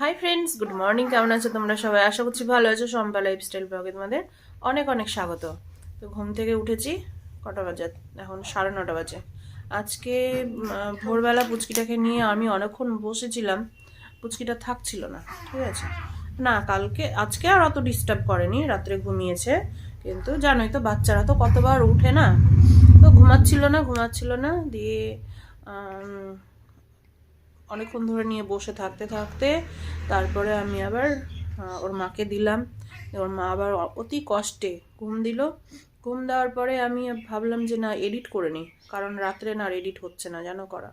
Hi friends good morning কেমন আছো তোমরা সবাই? আশা করছি ভালো আছো। সম্পা লাইফস্টাইল ব্লগে তোমাদের অনেক অনেক স্বাগত। তো ঘুম থেকে উঠেছি কটা বাজে? এখন সাড়ে নটা বাজে। আজকে ভোরবেলা পুচকিটাকে নিয়ে আমি অনেকক্ষণ বসেছিলাম। পুচকিটা থাকছিল না, ঠিক আছে? না, কালকে, আজকে আর অত ডিস্টার্ব করেনি, রাত্রে ঘুমিয়েছে। কিন্তু জানোই তো, বাচ্চারা তো কতবার উঠে না? তো ঘুমাচ্ছিল না ঘুমাচ্ছিল না, দিয়ে অনেকক্ষণ ধরে নিয়ে বসে থাকতে থাকতে তারপরে আমি আবার ওর মাকে দিলাম। ওর মা আবার অতি কষ্টে ঘুম দিল। ঘুম দেওয়ার পরে আমি ভাবলাম যে না এডিট করে নিই। কারণ রাত্রে না আর এডিট হচ্ছে না, জানো করা।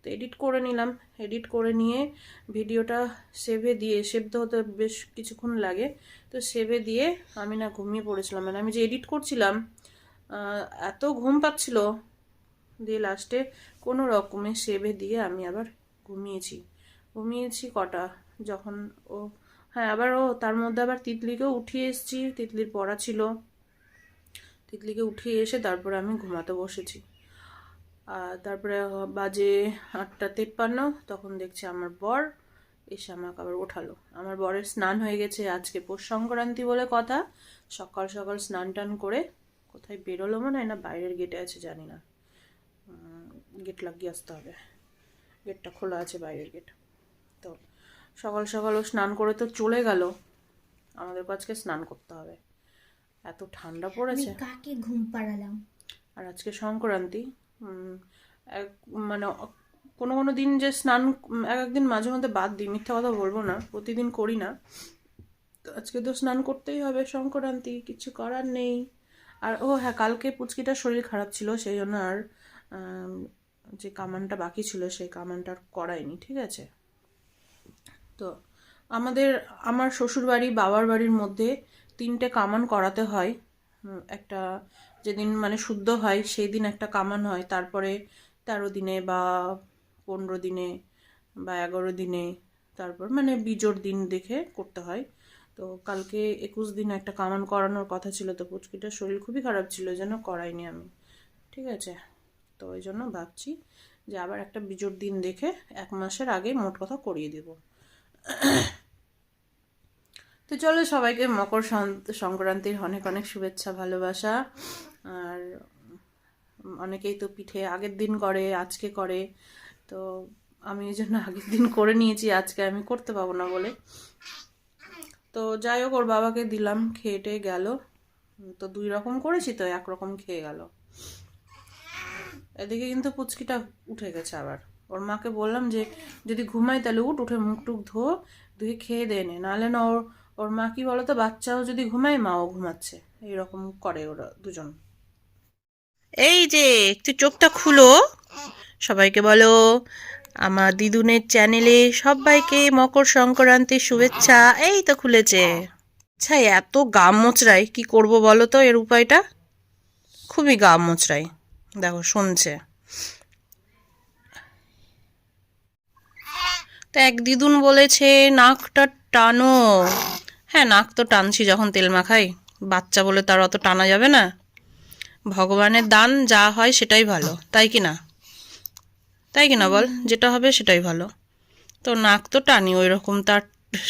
তো এডিট করে নিলাম। এডিট করে নিয়ে ভিডিওটা সেভে দিয়ে সেভ তো হতে বেশ কিছুক্ষণ লাগে। তো সেভে দিয়ে আমি না ঘুমিয়ে পড়েছিলাম। মানে আমি যে এডিট করছিলাম এত ঘুম পাচ্ছিল দিয়ে লাস্টে কোনো রকমে সেভে দিয়ে আমি আবার ঘুমিয়েছি। ঘুমিয়েছি কটা? যখন ও হ্যাঁ আবার ও, তার মধ্যে আবার তিতলিকেও উঠিয়ে এসেছি। তিতলির পড়া ছিল। তিতলিকে উঠিয়ে এসে তারপরে আমি ঘুমাতে বসেছি। আর তারপরে বাজে আটটা তেপ্পান্ন, তখন দেখছি আমার বর এসে আমাকে আবার ওঠালো। আমার বরের স্নান হয়ে গেছে আজকে পৌষ সংক্রান্তি বলে কথা। সকাল সকাল স্নান টান করে কোথায় বেরোলো মনে হয় না, বাইরের গেটে আছে, জানি না। গেট লাগিয়ে আসতে হবে। গেটটা খোলা আছে বাইরের গেট। তো সকাল সকাল ও স্নান করে তো চলে গেল। আমাদের আজকে স্নান করতে হবে। এত ঠান্ডা পড়েছে। কাকে ঘুম পাড়ালাম? আর আজকে সংক্রান্তি এক মানে কোনো কোনো দিন যে স্নান এক একদিন মাঝে মধ্যে বাদ দিই মিথ্যা কথা বলব না প্রতিদিন করি না। তো আজকে তো স্নান করতেই হবে সংক্রান্তি কিছু করার নেই। আর ও হ্যাঁ কালকে পুচকিটার শরীর খারাপ ছিল সেই জন্য আর যে কামানটা বাকি ছিল সেই কামানটা আর করায়নি, ঠিক আছে? তো আমাদের, আমার শ্বশুর বাড়ি বাবার বাড়ির মধ্যে তিনটে কামান করাতে হয়। একটা যেদিন মানে শুদ্ধ হয়, সেই দিন একটা কামান হয়। তারপরে তেরো দিনে বা পনেরো দিনে বা এগারো দিনে তারপর মানে বিজোর দিন দেখে করতে হয়। তো কালকে একুশ দিনে একটা কামান করানোর কথা ছিল, তো পুচকিটার শরীর খুবই খারাপ ছিল, যেন করাইনি আমি, ঠিক আছে? তো ওই জন্য ভাবছি যে আবার একটা বিজোর দিন দেখে এক মাসের আগে মোট কথা করিয়ে দেবো। তো চলো সবাইকে মকর সংক্রান্তির অনেক অনেক শুভেচ্ছা, ভালোবাসা। আর অনেকেই তো পিঠে আগের দিন করে, আজকে করে। তো আমি এই জন্য আগের দিন করে নিয়েছি, আজকে আমি করতে পাবো না বলে। তো যাই হোক, ওর বাবাকে দিলাম খেয়ে গেল। তো দুই রকম করেছি, তো একরকম খেয়ে গেল। এদিকে কিন্তু পুচকিটা উঠে গেছে আবার। ওর মাকে বললাম যে, যদি ঘুমাই তাহলে উঠ, উঠে মুখ টুক ধো ধুয়ে খেয়ে দে নে। নাহলে না, ওর ওর মা কি বলো তো বাচ্চাও যদি ঘুমায়, মাও ঘুমাচ্ছে। এইরকম করে ওরা দুজন। এই যে, একটু চোখটা খুলো। সবাইকে বলো, আমার দিদুনের চ্যানেলে সবাইকে মকর সংক্রান্তির শুভেচ্ছা। এই তো খুলেছে। আচ্ছা এত গাম মোচড়াই কি করব বলো তো এর উপায়টা? খুবই গাম মোচড়াই দেখো, শুনছে। তো এক দিদুন বলেছে, নাকটা টানো। হ্যাঁ নাক তো টানছি যখন তেল মাখাই। বাচ্চা বলে তার অত টানা যাবে না। ভগবানের দান, যা হয় সেটাই ভালো। তাই কি না? তাই কি না বল? যেটা হবে সেটাই ভালো। তো নাক তো টানি ওই রকম তার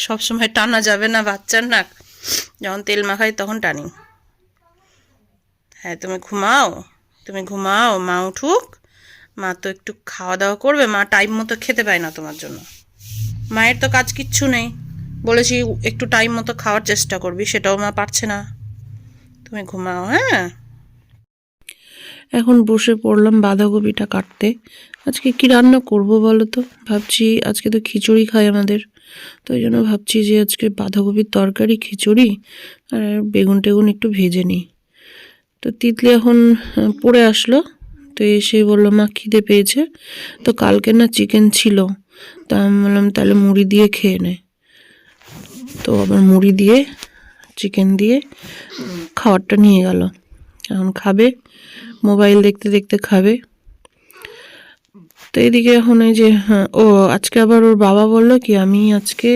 সবসময় টানা যাবে না বাচ্চার নাক। যখন তেল মাখাই তখন টানি। হ্যাঁ তুমি ঘুমাও। তুমি ঘুমাও, মা উঠুক। মা তো একটু খাওয়া দাওয়া করবে, মা টাইম মতো খেতে পায় না তোমার জন্য। মায়ের তো কাজ কিচ্ছু নেই। বলেছি একটু টাইম মতো খাওয়ার চেষ্টা করবি, সেটাও মা পারছে না। তুমি ঘুমাও হ্যাঁ? এখন বসে পড়লাম বাঁধাকপিটা কাটতে। আজকে কি রান্না করব বলো তো ভাবছি আজকে তো খিচুড়ি খাই আমাদের। তো ওই জন্য ভাবছি যে আজকে বাঁধাকপির তরকারি, খিচুড়ি আর বেগুন টেগুন একটু ভেজে নিই। তো তিতলি এখন পড়ে আসলো। তো এসে বলল মা খিদে পেয়েছে। তো কালকে না চিকেন ছিল। তা আমি বললাম তাহলে মুড়ি দিয়ে খেয়ে নে। তো আবার মুড়ি দিয়ে চিকেন দিয়ে খাবারটা নিয়ে গেল। এখন খাবে মোবাইল দেখতে দেখতে খাবে। তো এদিকে এখন এই যে হ্যাঁ, ও আজকে আবার ওর বাবা বলল কি আমি আজকে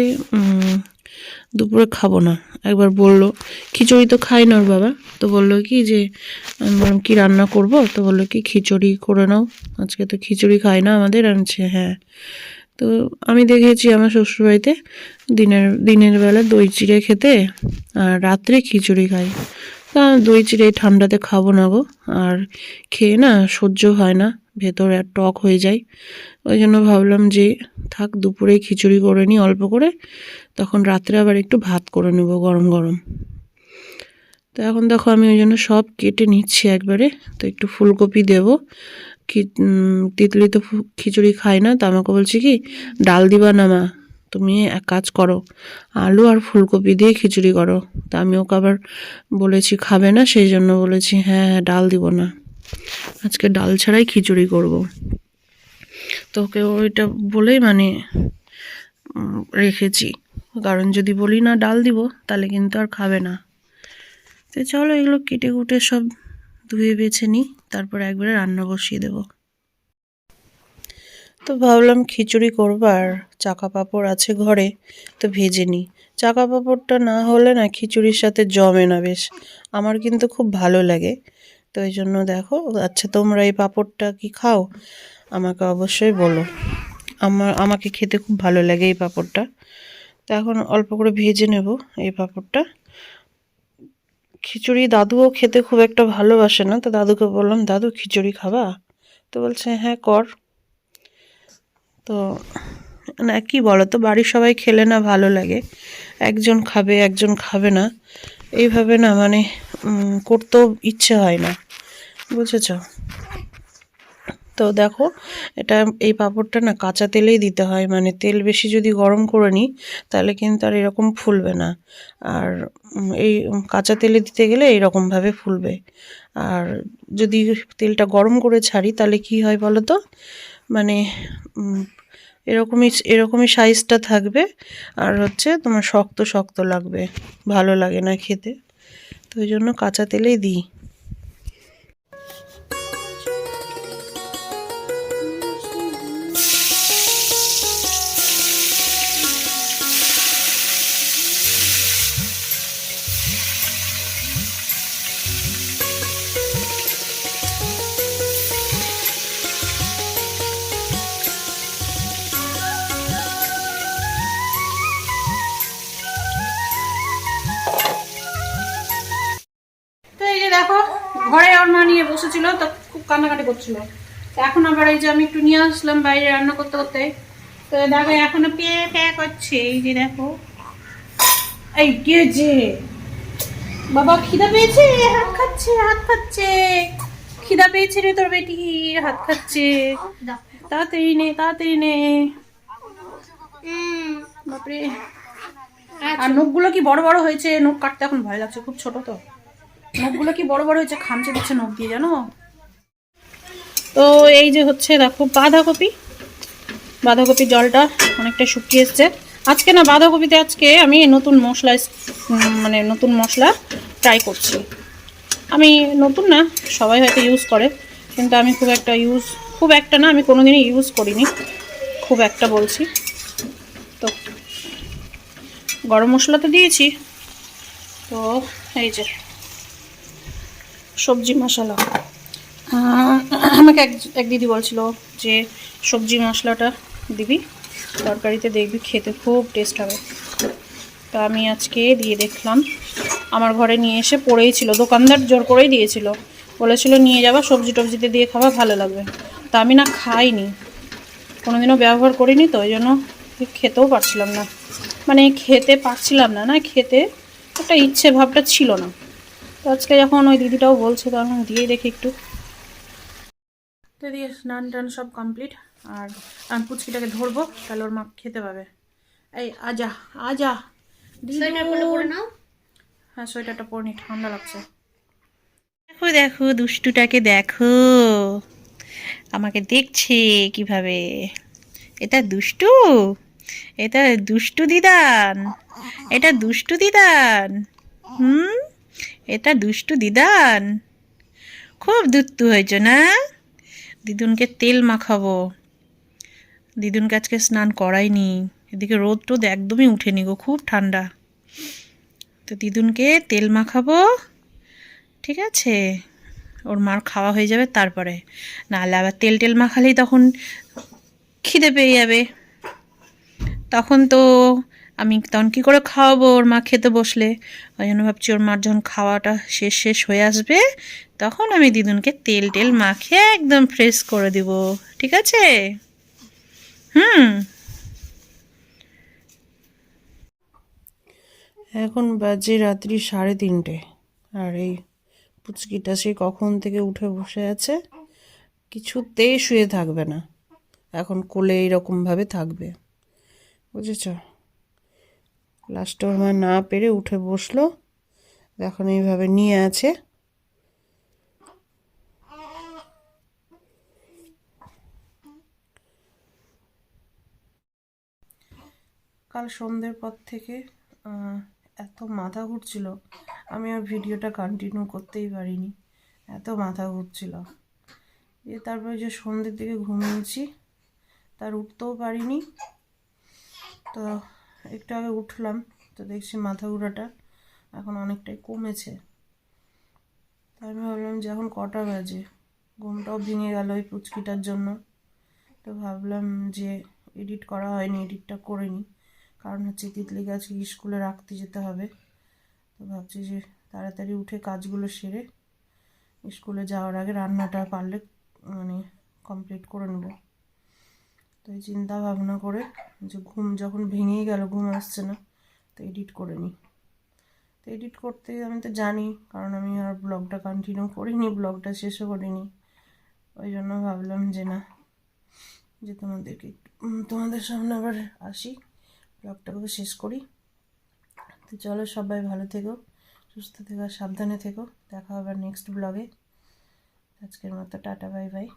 দুপুরে খাব না। একবার বলল, খিচুড়ি তো খাই না ওর বাবা। তো বলল কি যে কি রান্না করব? তো বলল কি, খিচুড়ি করে নাও। আজকে তো খিচুড়ি খাই না আমাদের। আনছে হ্যাঁ। তো আমি দেখেছি আমার শ্বশুরবাড়িতে দিনের দিনের বেলা দই চিড়ে খেতে আর রাত্রে খিচুড়ি খাই। তা দই চিড়ে ঠান্ডাতে খাব না গো। আর খেয়ে না সহ্য হয় না, ভেতরে টক হয়ে যায়। ওই জন্য ভাবলাম যে, থাক, দুপুরে খিচুড়ি করে নিই অল্প করে, তখন রাত্রে আবার একটু ভাত করে নেব গরম গরম। তো এখন দেখো আমি ওই জন্য সব কেটে নিচ্ছি একবারে, তো একটু ফুলকপি দেবো। তিতলি তো খিচুড়ি খায় না, তো আমাকে বলছি কি, ডাল দিবা না মা, তুমি এক কাজ করো, আলু আর ফুলকপি দিয়ে খিচুড়ি করো। তা আমি ওকে আবার বলেছি, খাবে না? সেই জন্য বলেছি হ্যাঁ হ্যাঁ ডাল দিব না। আজকে ডাল ছাড়াই খিচুড়ি করব। তো ওকে ওইটা বলেই মানে রেখেছি। কারণ যদি বলি না ডাল দিব, তাহলে কিন্তু আর খাবে না। তো চলো এগুলো কেটে কুটে সব ধুয়ে বেছে নিই, তারপর একবারে রান্না বসিয়ে দেব। তো ভাবলাম খিচুড়ি করবার চাকা পাঁপড় আছে ঘরে, তো ভেজে নিই। চাকা পাঁপড়টা না হলে না খিচুড়ির সাথে জমে না বেশ। আমার কিন্তু খুব ভালো লাগে। তো এই জন্য দেখো আচ্ছা তোমরা এই পাঁপড়টা কি খাও? আমাকে অবশ্যই বলো। আমার, আমাকে খেতে খুব ভালো লাগে এই পাঁপড়টা। তো এখন অল্প করে ভেজে নেব এই পাঁপড়টা। খিচুড়ি দাদুও খেতে খুব একটা ভালোবাসে না। তো দাদুকে বললাম, দাদু, খিচুড়ি খাবা? তো বলছে হ্যাঁ কর। তো, না, কি বলো তো বাড়ির সবাই খেলে না ভালো লাগে। একজন খাবে একজন খাবে না। এইভাবে না মানে করতেও ইচ্ছে হয় না। বুঝেছ তো দেখো, এটা এই পাঁপড়টা না কাঁচা তেলেই দিতে হয়। মানে তেল বেশি যদি গরম করে নিই, তাহলে কিন্তু আর এরকম ফুলবে না। আর এই কাঁচা তেলে দিতে গেলে এইরকমভাবে ফুলবে। আর যদি তেলটা গরম করে ছাড়ি, তাহলে কি হয় বলো তো? মানে এরকমই এরকমই সাইজটা থাকবে। আর হচ্ছে তোমার শক্ত শক্ত লাগবে। ভালো লাগে না খেতে। তো ওই জন্য কাঁচা তেলেই দিই। নিয়ে তো খুব কান্নাকাটি করছিল। এখন আবার এই যে আমি একটু নিয়ে আসলাম বাইরে রান্না করতে করতে। তো দেখো এখনও পে পে করছে এই যে দেখো। এই কে যে? বাবা খিদা পেয়েছে? হাত খাচ্ছে হাত খাচ্ছে। খিদা পেয়েছে রে তোর বেটি হাত খাচ্ছে। তাড়াতাড়ি নে তাড়াতাড়ি নে। বাপরে। আর নখগুলো কি বড় বড় হয়েছে? নখ কাটতে এখন ভয় লাগছে খুব ছোট তো। নখগুলো কি বড় বড় হয়েছে? খামচে দিচ্ছে নখ দিয়ে, জানো? তো এই যে হচ্ছে দেখো বাঁধাকপি। বাঁধাকপির জলটা অনেকটা শুকিয়ে এসছে। আজকে না, বাঁধাকপিতে আজকে আমি নতুন মশলা মানে নতুন মশলা ট্রাই করছি। আমি নতুন না, সবাই হয়তো ইউজ করে, কিন্তু আমি খুব একটা ইউজ খুব একটা না, আমি কোনোদিনই ইউজ করিনি। খুব একটা বলছি। তো গরম মশলা তো দিয়েছি। তো এই যে সবজি মশলা। আমাকে এক এক দিদি বলছিল যে সবজি মশলাটা দিবি, তরকারিতে দেখবি খেতে খুব টেস্ট হবে। তা আমি আজকে দিয়ে দেখলাম, আমার ঘরে নিয়ে এসে পড়েই ছিল, দোকানদার জোর করেই দিয়েছিল। বলেছিল নিয়ে যাবা, সবজি টবজিতে দিয়ে খাওয়া ভালো লাগবে। তা আমি না খাইনি, কোনোদিনও ব্যবহার করিনি তো, ওই জন্য খেতেও পারছিলাম না। মানে খেতে পারছিলাম না না খেতে, একটা ইচ্ছে ভাবটা ছিল না। তো আজকে যখন ওই দিদিটাও বলছে তখন দিয়ে দেখি একটু। তো দিয়ে স্নান টান সব কমপ্লিট। আর আমি পুচকিটাকে ধরবো তাহলে ওর মা খেতে পাবে। এই আজা আজা। হ্যাঁ সোয়েটারটা পরে নি ঠান্ডা লাগছে। দেখো দেখো দুষ্টুটাকে দেখো। আমাকে দেখছে কীভাবে। এটা দুষ্টু? এটা দুষ্টু দিদান? এটা দুষ্টু দিদান? হুম? এটা দুষ্টু দিদান। খুব দুষ্টু হয়েছে না? দিদুনকে তেল মাখাবো। দিদুনকে আজকে স্নান করাইনি। এদিকে রোদ টোদ একদমই উঠেনি গো, খুব ঠান্ডা। তো দিদুনকে তেল মাখাবো, ঠিক আছে? ওর মার খাওয়া হয়ে যাবে তারপরে। নাহলে আবার তেল টেল মাখালেই তখন খিদে পেয়ে যাবে। তখন তো আমি তখন কী করে খাওয়াবো? ওর মা খেতে বসলে। ওই জন্য ভাবছি ওর মার যখন খাওয়াটা শেষ শেষ হয়ে আসবে, তখন আমি দিদুনকে তেল টেল মাখিয়ে একদম ফ্রেশ করে দিব। ঠিক আছে? হুম। এখন বাজে রাত্রি সাড়ে তিনটে। আর এই পুচকিটা সে কখন থেকে উঠে বসে আছে? কিছুতেই শুয়ে থাকবে না। এখন কোলে এইরকমভাবে থাকবে। বুঝেছ? লাস্টে ওর না পেরে উঠে বসল। এখন এইভাবে নিয়ে আছে। কাল সন্ধ্যের পর থেকে এত মাথা ঘুরছিল। আমি আর ভিডিওটা কন্টিনিউ করতেই পারিনি। এত মাথা ঘুরছিল। দিয়ে তারপরে যে সন্ধ্যের দিকে ঘুমিয়েছি, তার উঠতেও পারিনি। তো একটু আগে উঠলাম, তো দেখছি মাথা ঘোরাটা এখন অনেকটাই কমেছে। তাই আমি ভাবলাম যে এখন কটা বাজে? ঘুমটাও ভেঙে গেল ওই পুচকিটার জন্য। তো ভাবলাম যে এডিট করা হয়নি, এডিটটা করে নিই। কারণ হচ্ছে তিতলি গাছকে স্কুলে রাখতে যেতে হবে। তো ভাবছি যে তাড়াতাড়ি উঠে কাজগুলো সেরে স্কুলে যাওয়ার আগে রান্নাটা পারলে মানে কমপ্লিট করে নেব। তো চিন্তা ভাবনা করে যে ঘুম যখন ভেঙেই গেল, ঘুম আসছে না, তো এডিট করে নিই। তো এডিট করতে আমি তো জানি, কারণ আমি আর ব্লগটা কন্টিনিউ করিনি ব্লগটা শেষও করিনি। ওই জন্য ভাবলাম যে না, যে তোমাদেরকে তোমাদের সামনে আবার আসি ব্লগটাকে শেষ করি। তো চলো সবাই ভালো থেকো, সুস্থ থেকো সাবধানে থেকো। দেখা হবে নেক্সট ব্লগে আজকের মতো টাটা বাই বাই